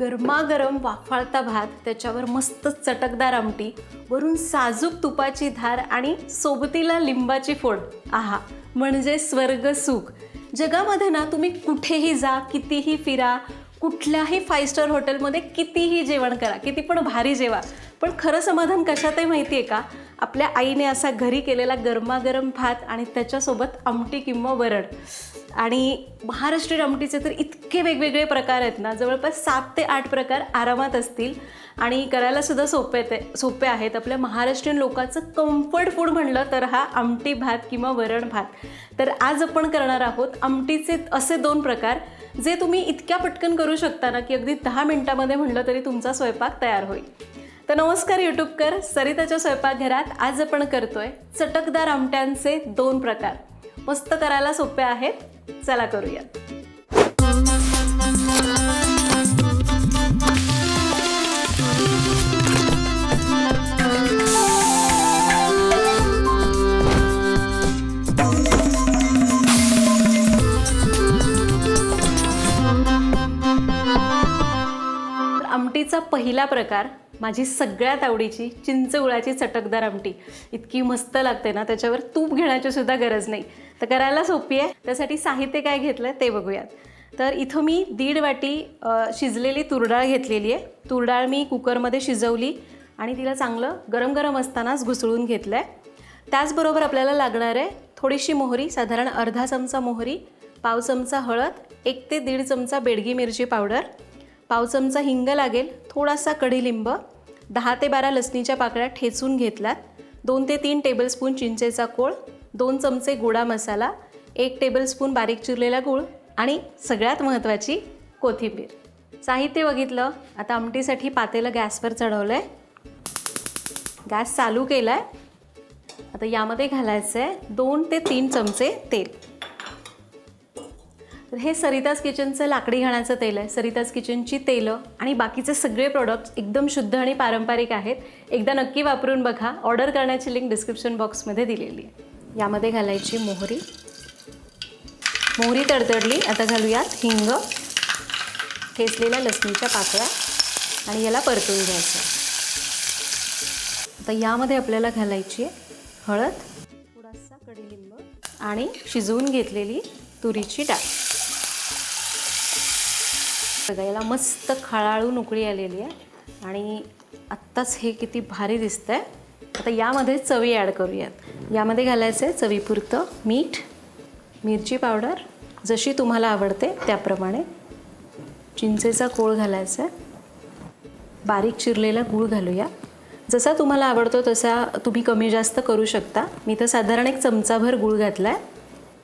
गरमागरम वाफाळता भात त्याच्यावर मस्त चटकदार आमटी वरून साजूक तुपाची धार आणि सोबतीला लिंबाची फोड. आहा म्हणजे स्वर्ग सुख. जगामध्ये ना तुम्ही कुठेही जा कितीही फिरा कुठल्याही फाईव्ह स्टार हॉटेलमध्ये कितीही जेवण करा किती पण भारी जेवा. पण खरं समाधान कशात आहे माहिती आहे का? आपल्या आईने असा घरी केलेला गरमागरम भात आणि त्याच्यासोबत आमटी किंवा वरण. आणि महाराष्ट्रीयन आमटीचे तर इतके वेगवेगळे प्रकार आहेत ना जवळपास सात ते आठ प्रकार आरामात असतील. आणि करायला सुद्धा सोपे ते सोपे आहेत. आपल्या महाराष्ट्रीयन लोकांचं कम्फर्ट फूड म्हणलं तर हा आमटी भात किंवा वरण भात. तर आज आपण करणार आहोत आमटीचे असे दोन प्रकार जे तुम्ही इतक्या पटकन करू शकता ना की अगदी दहा मिनटामध्ये म्हणलं तरी तुमचा स्वयंपाक तयार होईल. तर नमस्कार यूट्यूबकर सरिताच्या स्वयंपाकघरात आज आपण करतोय चटकदार आमट्यांचे दोन प्रकार. मस्त करायला सोपे आहेत. चला करूया. आमटीचा पहिला प्रकार माझी सगळ्यात आवडीची चिंचगुळाची चटकदार आमटी. इतकी मस्त लागते ना त्याच्यावर तूप घेण्याची सुद्धा गरज नाही. तर करायला सोपी आहे. त्यासाठी साहित्य काय घेतलं ते बघूयात. तर इथं मी दीड वाटी शिजलेली तुरडाळ घेतलेली आहे. तुरडाळ मी कुकरमध्ये शिजवली आणि तिला चांगलं गरम गरम असतानाच घुसळून घेतलं आहे त्याचबरोबर आपल्याला लागणार आहे थोडीशी मोहरी साधारण अर्धा चमचा मोहरी पाव चमचा हळद एक ते दीड चमचा बेडगी मिरची पावडर पाव चमचा हिंग लागेल थोडासा कढीलिंब दहा ते बारा लसणीच्या पाकळ्या ठेचून घेतल्यात दोन ते तीन टेबलस्पून चिंचेचा कोळ दोन चमचे गोडा मसाला एक टेबलस्पून बारीक चिरलेला गूळ आणि सगळ्यात महत्त्वाची कोथिंबीर. साहित्य बघितलं? आता आमटीसाठी पातेलं गॅसवर चढवलं आहे गॅस चालू केला आहे आता यामध्ये घालायचं आहे दोन ते तीन चमचे तेल. तर हे सरिताज किचनचं लाकडी घाण्याचं तेल आहे. सरिताज किचनची तेलं आणि बाकीचे सगळे प्रोडक्ट्स एकदम शुद्ध आणि पारंपरिक आहेत. एकदा नक्की वापरून बघा. ऑर्डर करण्याची लिंक डिस्क्रिप्शन बॉक्समध्ये दिलेली आहे. यामध्ये घालायची मोहरी. मोहरी तडतडली. आता घालूयात हिंग. ठेचलेल्या लसणीच्या पाकळ्या. आणि याला परतून घ्यायचं. आता यामध्ये आपल्याला घालायची आहे हळद. थोडासा कडीलिंब. आणि शिजवून घेतलेली तुरीची डाळ. बघा याला मस्त खळाळून उकळी आलेली आहे. आणि आत्ताच हे किती भारी दिसतं आहे आता यामध्ये चवी ॲड करूयात. यामध्ये घालायचं आहे चवीपुरतं मीठ मिरची पावडर. जशी तुम्हाला आवडते त्याप्रमाणे चिंचेचा कोळ घालायचा आहे बारीक चिरलेला गूळ घालूया. जसा तुम्हाला आवडतो तसा तुम्ही कमी जास्त करू शकता. मी तर साधारण एक चमचाभर गूळ घातला आहे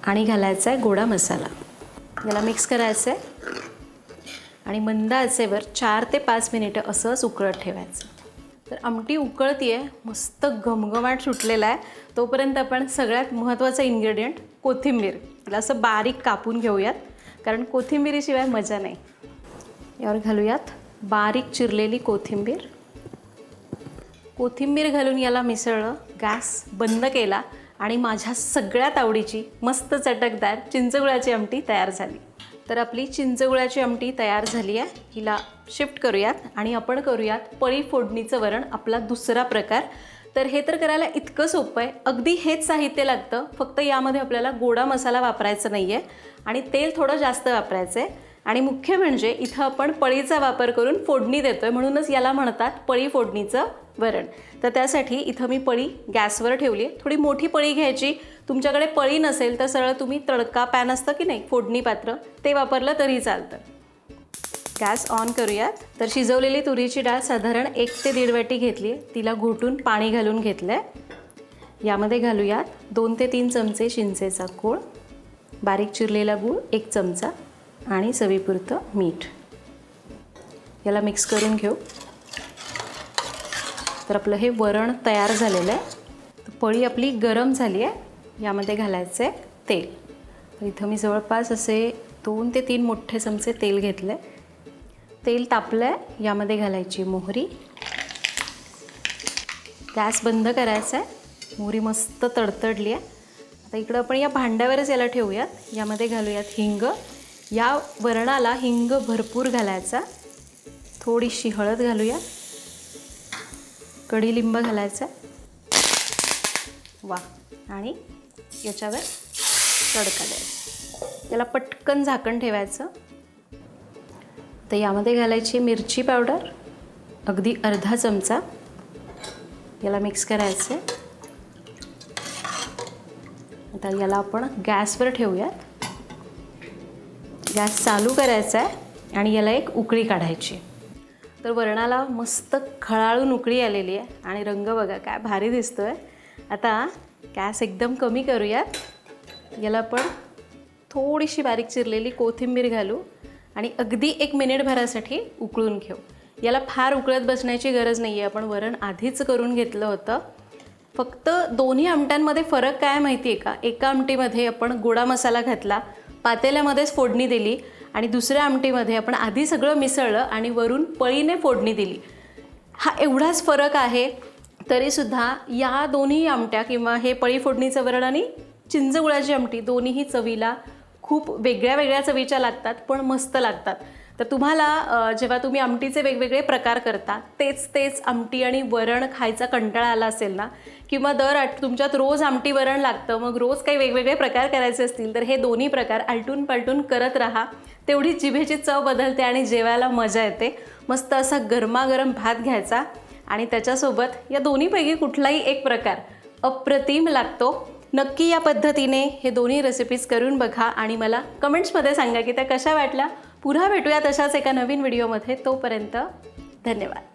आणि घालायचा आहे गोडा मसाला. याला मिक्स करायचं आहे आणि मंद आचेवर चार ते पाच मिनिटं असंच उकळत ठेवायचं. तर आमटी उकळती आहे मस्त घमघमाट सुटलेला आहे. तोपर्यंत आपण सगळ्यात महत्त्वाचं इन्ग्रेडियंट कोथिंबीर. तिला असं बारीक कापून घेऊयात कारण कोथिंबिरीशिवाय मजा नाही. यावर घालूयात बारीक चिरलेली कोथिंबीर. कोथिंबीर घालून याला मिसळलं गॅस बंद केला आणि माझ्या सगळ्यात आवडीची मस्त चटकदार चिंचगुळाची आमटी तयार झाली. तर आपली चिंचगुळाची आमटी तयार झाली आहे. हिला शिफ्ट करूयात आणि आपण करूयात पळी फोडणीचं वरण आपला दुसरा प्रकार. तर हे तर करायला इतकं सोपं आहे. अगदी हेच साहित्य लागतं. फक्त यामध्ये आपल्याला गोडा मसाला वापरायचा नाही आहे आणि तेल थोडं जास्त वापरायचं आहे आणि मुख्य म्हणजे इथं आपण पळीचा वापर करून फोडणी देतोय. म्हणूनच याला म्हणतात पळी फोडणीचं वरण. तर त्यासाठी इथं मी पळी गॅसवर ठेवली आहे थोडी मोठी पळी घ्यायची. तुमच्याकडे पळी नसेल तर सरळ तुम्ही तडका पॅन असतं की नाही फोडणी पात्र ते वापरलं तरी चालतं. गॅस ऑन करूयात. तर शिजवलेली तुरीची डाळ साधारण एक ते दीड वाटी घेतली आहे तिला घोटून पाणी घालून घेतलं आहे यामध्ये घालूयात दोन ते तीन चमचे शिंचेचा गूळ बारीक चिरलेला गूळ एक चमचा आणि चवीपुरतं मीठ. याला मिक्स करून घेऊ. तर आपलं हे वरण तयार झालेलं आहे. तर पळी आपली गरम झाली आहे. यामध्ये घालायचं आहे तेल. तर इथं मी जवळपास असे दोन ते तीन मोठे चमचे तेल घेतलं आहे तेल तापलं आहे यामध्ये घालायची मोहरी. गॅस बंद करायचा आहे मोहरी मस्त तडतडली आहे. आता इकडं आपण या भांड्यावरच याला ठेवूयात. यामध्ये घालूयात हिंग. या वरणाला हिंग भरपूर घालायचा. थोडीशी हळद घालूया. कढीलिंब घालायचा. वा. आणि याच्यावर तडका द्यायचा. याला पटकन झाकण ठेवायचं. तर यामध्ये घालायची मिरची पावडर अगदी अर्धा चमचा. याला मिक्स करायचं. आता याला आपण गॅसवर ठेवूयात. गॅस चालू करायचा आहे आणि याला एक उकळी काढायची. तर वरणाला मस्त खळाळून उकळी आलेली आहे. आणि रंग बघा काय भारी दिसतो आहे आता गॅस एकदम कमी करूयात. याला आपण थोडीशी बारीक चिरलेली कोथिंबीर घालू आणि अगदी एक मिनिटभरासाठी उकळून घेऊ. याला फार उकळत बसण्याची गरज नाही आहे आपण वरण आधीच करून घेतलं होतं. फक्त दोन्ही आमट्यांमध्ये फरक काय माहिती आहे का? एका आमटीमध्ये आपण गोडा मसाला घातला पातेल्यामध्येच फोडणी दिली आणि दुसऱ्या आमटीमध्ये आपण आधी सगळं मिसळलं आणि वरून पळीने फोडणी दिली. हा एवढाच फरक आहे तरीसुद्धा या दोन्ही आमट्या किंवा हे पळी फोडणीचं वरण आणि चिंचगुळाची आमटी दोन्हीही चवीला खूप वेगळ्या वेगळ्या चवीच्या लागतात पण मस्त लागतात. तर तुम्हाला जेव्हा तुम्ही आमटीचे वेगवेगळे प्रकार करता तेच तेच आमटी आणि वरण खायचा कंटाळा आला असेल ना किंवा दर आठ तुमच्यात रोज आमटी वरण लागतं मग रोज काही वेगवेगळे प्रकार करायचे असतील तर हे दोन्ही प्रकार आलटून पालटून करत राहा. तेवढी जिभेची चव बदलते आणि जेवायला मजा येते. मस्त असा गरमागरम भात घ्यायचा आणि त्याच्यासोबत या दोन्हीपैकी कुठलाही एक प्रकार अप्रतिम लागतो. नक्की या पद्धतीने हे दोन्ही रेसिपीज करून बघा आणि मला कमेंट्समध्ये सांगा की त्या कशा वाटल्या. पुन्हा भेटूया तशाच एका नवीन व्हिडिओमध्ये. तोपर्यंत धन्यवाद.